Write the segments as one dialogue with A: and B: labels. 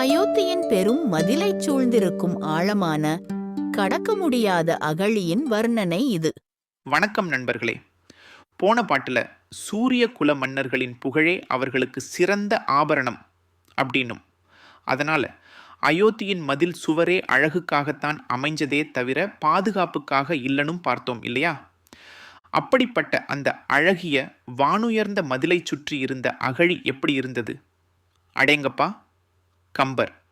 A: அயோத்தியின் பெரும் மதிலைச் சூழ்ந்திருக்கும் ஆழமான கடக்க முடியாத அகழியின் வர்ணனை இது.
B: வணக்கம் நண்பர்களே. போன பாட்டில் சூரிய குல மன்னர்களின் புகழே அவர்களுக்கு சிறந்த ஆபரணம் அப்படின்னும். அதனால் அயோத்தியின் மதில் சுவரே அழகுக்காகத்தான் அமைஞ்சதே தவிர பாதுகாப்புக்காக இல்லனும் பார்த்தோம் இல்லையா? அப்படிப்பட்ட அந்த அழகிய வானுயர்ந்த மதிலைச் சுற்றி இருந்த அகழி எப்படி இருந்தது? அடேங்கப்பா. கம்பர்.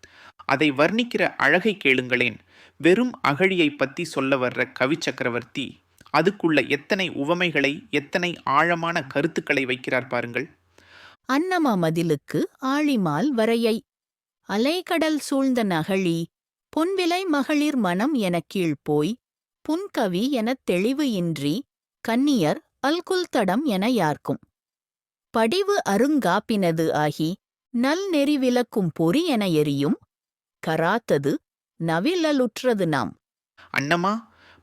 B: அதை வர்ணிக்கிற அழகை கேளுங்களேன். வெறும் அகழியை பற்றி சொல்ல வர்ற கவி சக்கரவர்த்தி அதுக்குள்ள எத்தனை உவமைகளை எத்தனை ஆழமான கருத்துக்களை வைக்கிறார் பாருங்கள்.
A: அன்னமா மதிலுக்கு ஆழிமால் வரையை அலைகடல் சூழ்ந்த நகழி பொன்விலை மகளிர் மனம் எனக் போய் புன்கவி எனத் தெளிவு இன்றி கன்னியர் அல்குல்தடம் என யார்க்கும். படிவு அருங்காப்பினது ஆகி நல் நெறி விளக்கும் பொறி என எரியும். கராத்தது நவிலலுற்றது நாம்.
B: அன்னமா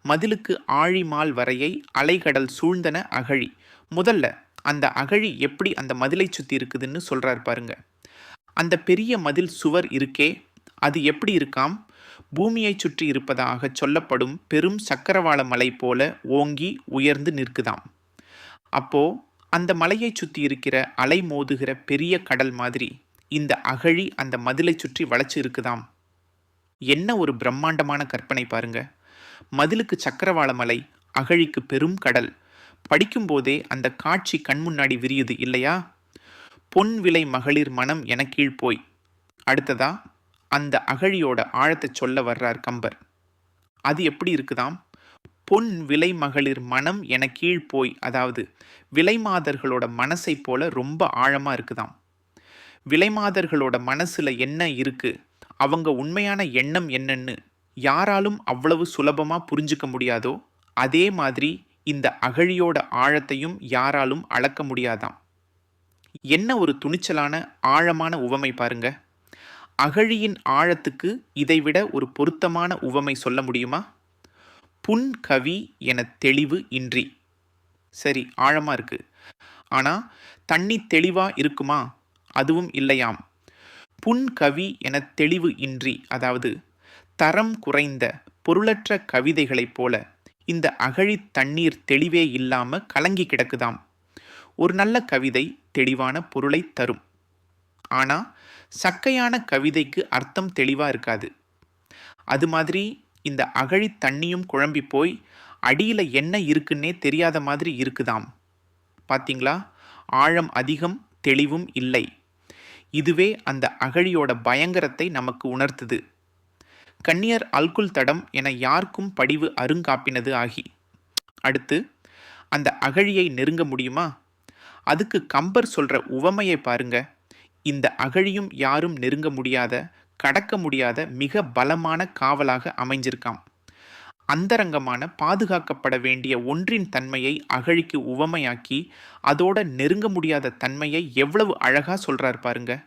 B: மதிலுக்கு ஆழிமால் வரையை அலைகடல் சூழ்ந்தன அகழி. முதல்ல அந்த அகழி எப்படி அந்த மதிலை சுற்றி இருக்குதுன்னு சொல்றார் பாருங்க. அந்த பெரிய மதில் சுவர் இருக்கே அது எப்படி இருக்காம்? பூமியைச் சுற்றி இருப்பதாக சொல்லப்படும் பெரும் சக்கரவாள மலை போல ஓங்கி உயர்ந்து நிற்குதாம். அப்போ அந்த மலையை சுற்றி இருக்கிற அலை மோதுகிற பெரிய கடல் மாதிரி இந்த அகழி அந்த மதிலை சுற்றி வளைச்சு இருக்குதாம்? என்ன ஒரு பிரம்மாண்டமான கற்பனை பாருங்க. மதிலுக்கு சக்கரவாள மலை அகழிக்கு பெரும் கடல். படிக்கும்போதே அந்த காட்சி கண் முன்னாடி விரியுது இல்லையா? பொன் விலை மகளிர் மனம் என கீழ் போய். அடுத்ததா அந்த அகழியோட ஆழத்தை சொல்ல வர்றார் கம்பர். அது எப்படி இருக்குதாம்? பொன் விலை மகளிர் மனம் என கீழ் போய் அதாவது விலைமாதர்களோட மனசை போல ரொம்ப ஆழமாக இருக்குதாம். விலைமாதர்களோட மனசில் என்ன இருக்குது அவங்க உண்மையான எண்ணம் என்னன்னு யாராலும் அவ்வளவு சுலபமாக புரிஞ்சுக்க முடியாதோ அதே மாதிரி இந்த அகழியோட ஆழத்தையும் யாராலும் அளக்க முடியாதாம். என்ன ஒரு துணிச்சலான ஆழமான உவமை பாருங்க. அகழியின் ஆழத்துக்கு இதைவிட ஒரு பொருத்தமான உவமை சொல்ல முடியுமா? புன்கவி என தெளிவு இன்றி. சரி ஆழமாக இருக்குது ஆனால் தண்ணி தெளிவாக இருக்குமா? அதுவும் இல்லையாம். புன்கவி என தெளிவு இன்றி அதாவது தரம் குறைந்த பொருளற்ற கவிதைகளைப் போல இந்த அகழி தண்ணீர் தெளிவே இல்லாமல் கலங்கி கிடக்குதாம். ஒரு நல்ல கவிதை தெளிவான பொருளை தரும். ஆனால் சக்கையான கவிதைக்கு அர்த்தம் தெளிவாக இருக்காது. அது மாதிரி இந்த அகழி தண்ணியும் குழம்பி போய் அடியில் என்ன இருக்குன்னே தெரியாத மாதிரி இருக்குதாம். பார்த்தீங்களா ஆழம் அதிகம் தெளிவும் இல்லை. இதுவே அந்த அகழியோட பயங்கரத்தை நமக்கு உணர்த்துது. கன்னியர் அல்குல் தடம் என யாருக்கும் படிவு அருங்காப்பினது ஆகி. அடுத்து அந்த அகழியை நெருங்க முடியுமா? அதுக்கு கம்பர் சொல்கிற உவமையை பாருங்க. இந்த அகழியும் யாரும் நெருங்க முடியாத கடக்க முடியாத மிக பலமான காவலாக அமைஞ்சிருக்காம். அந்தரங்கமான பாதுகாக்கப்பட வேண்டிய ஒன்றின் தன்மையை அகழிக்கு உவமையாக்கி அதோட நெருங்க முடியாத தன்மையை எவ்வளவு அழகா சொல்றார் பாருங்க.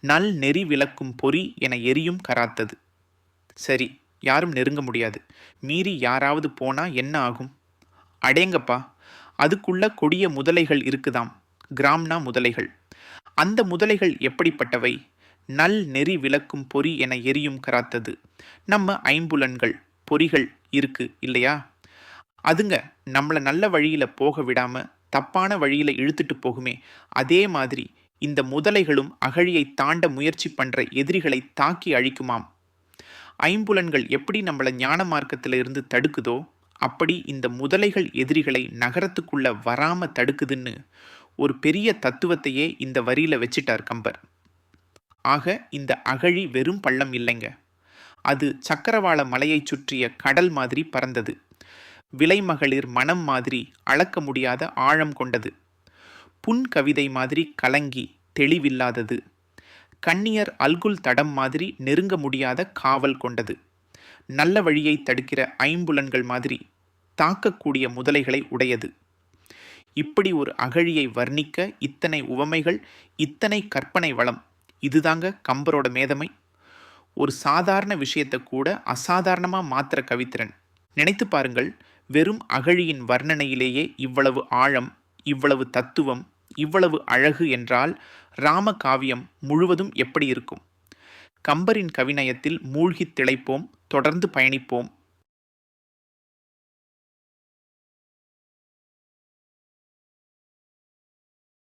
B: நல் நெறி விளக்கும் பொறி என எரியும் கராத்தது. சரி யாரும் நெருங்க முடியாது. மீறி யாராவது போனா என்ன ஆகும்? அடேங்கப்பா அதுக்குள்ள கொடிய முதலைகள் இருக்குதாம். கிராம்னா முதலைகள். அந்த முதலைகள் எப்படிப்பட்டவை? நல் நெறி விளக்கும் பொறி என எரியும் கராத்தது. நம்ம ஐம்புலன்கள் பொறிகள் இருக்கு இல்லையா? அதுங்க நம்மளை நல்ல வழியில் போக விடாமல் தப்பான வழியில் இழுத்துட்டு போகுமே. அதே மாதிரி இந்த முதலைகளும் அகழியை தாண்ட முயற்சி பண்ணுற எதிரிகளை தாக்கி அழிக்குமாம். ஐம்புலன்கள் எப்படி நம்மளை ஞான மார்க்கத்தில் இருந்து தடுக்குதோ அப்படி இந்த முதலைகள் எதிரிகளை நகரத்துக்குள்ளே வராமல் தடுக்குதுன்னு ஒரு பெரிய தத்துவத்தையே இந்த வரியில் வச்சிட்டார் கம்பர். ஆக இந்த அகழி வெறும் பள்ளம் இல்லைங்க. அது சக்கரவாள மலையைச் சுற்றிய கடல் மாதிரி பறந்தது. விலைமகளிர் மனம் மாதிரி அளக்க முடியாத ஆழம் கொண்டது. புன் கவிதை மாதிரி கலங்கி தெளிவில்லாதது. கண்ணியர் அல்குல் தடம் மாதிரி நெருங்க முடியாத காவல் கொண்டது. நல்ல வழியை தடுக்கிற ஐம்புலன்கள் மாதிரி தாக்கக்கூடிய முதலைகளை உடையது. இப்படி ஒரு அகழியை வர்ணிக்க இத்தனை உவமைகள் இத்தனை கற்பனை வளம் இதுதாங்க கம்பரோட மேதமை. ஒரு சாதாரண விஷயத்தை கூட அசாதாரணமாக மாத்திர கவித்திறன். நினைத்து பாருங்கள் வெறும் அகழியின் வர்ணனையிலேயே இவ்வளவு ஆழம் இவ்வளவு தத்துவம் இவ்வளவு அழகு என்றால் ராம காவியம் முழுவதும் எப்படி இருக்கும்? கம்பரின் கவிநயத்தில் மூழ்கித் திளைப்போம் தொடர்ந்து பயணிப்போம்